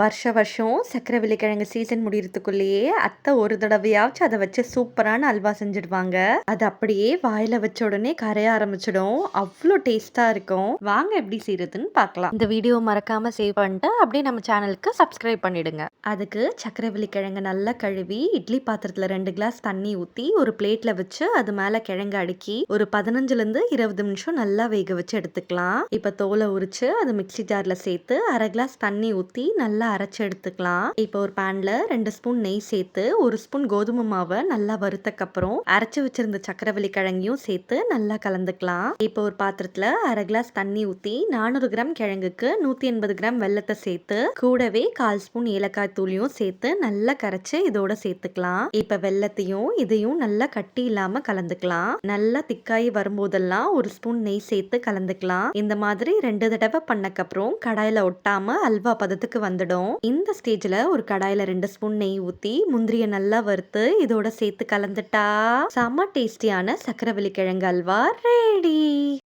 வருஷ வருஷம் சக்கரவள்ளி கிழங்கு சீசன் முடியறதுக்குள்ளேயே அத்தை ஒரு தடவையாச்சும் அதை வச்சு சூப்பரான அல்வா செஞ்சிடுவாங்க. அது அப்படியே வாயில வச்ச உடனே கரைய ஆரம்பிச்சிடும். அவ்வளோ டேஸ்டா இருக்கும். வாங்க எப்படி செய்யறதுன்னு பார்க்கலாம். இந்த வீடியோ மறக்காம சேவ் பண்ணிட்டு அப்படியே நம்ம சேனலுக்கு சப்ஸ்கிரைப் பண்ணிடுங்க. அதுக்கு சக்கரை கிழங்கு நல்லா கழுவி இட்லி பாத்திரத்துல ரெண்டு கிளாஸ் தண்ணி ஊத்தி ஒரு பிளேட்ல வச்சு அது மேல கிழங்கு அடுக்கி ஒரு பதினஞ்சுல இருந்து இருபது நிமிஷம் நல்லா வேக வச்சு எடுத்துக்கலாம். இப்ப தோலை உரிச்சு அது மிக்சி ஜார்ல சேர்த்து அரை கிளாஸ் தண்ணி ஊத்தி நல்லா நல்லா அரைச்சி எடுத்துக்கலாம். இப்போ ஒரு பேன்ல ரெண்டு ஸ்பூன் நெய் சேர்த்து ஒரு ஸ்பூன் கோதுமை மாவை நல்லா வறுத்தக்கப்புறம் அரைச்சி வச்சிருந்த சக்கரவள்ளி கிழங்கையும் சேர்த்து நல்லா கலந்துக்கலாம். இப்போ ஒரு பாத்திரத்துல அரை கிளாஸ் தண்ணி ஊத்தி நானூறு கிராம் கிழங்குக்கு நூத்தி எண்பது கிராம் வெள்ளத்தை சேர்த்து கூடவே கால் ஸ்பூன் ஏலக்காய் தூளியும் சேர்த்து நல்லா கரைச்சு இதோட சேர்த்துக்கலாம். இப்ப வெள்ளத்தையும் இதையும் நல்லா கட்டி இல்லாம கலந்துக்கலாம். நல்லா திக்காயி வரும்போதெல்லாம் ஒரு ஸ்பூன் நெய் சேர்த்து கலந்துக்கலாம். இந்த மாதிரி ரெண்டு தடவை பண்ணக்கப்புறம் கடாயில ஒட்டாம அல்வா பதத்துக்கு வந்துடும். ஆகிடும் இந்த ஸ்டேஜ்ல ஒரு கடாயில ரெண்டு ஸ்பூன் நெய் ஊத்தி முந்திரிய நல்லா வறுத்து இதோட சேர்த்து கலந்துட்டா. செம்ம டேஸ்டியான சக்கரவள்ளி கிழங்கு அல்வா ரெடி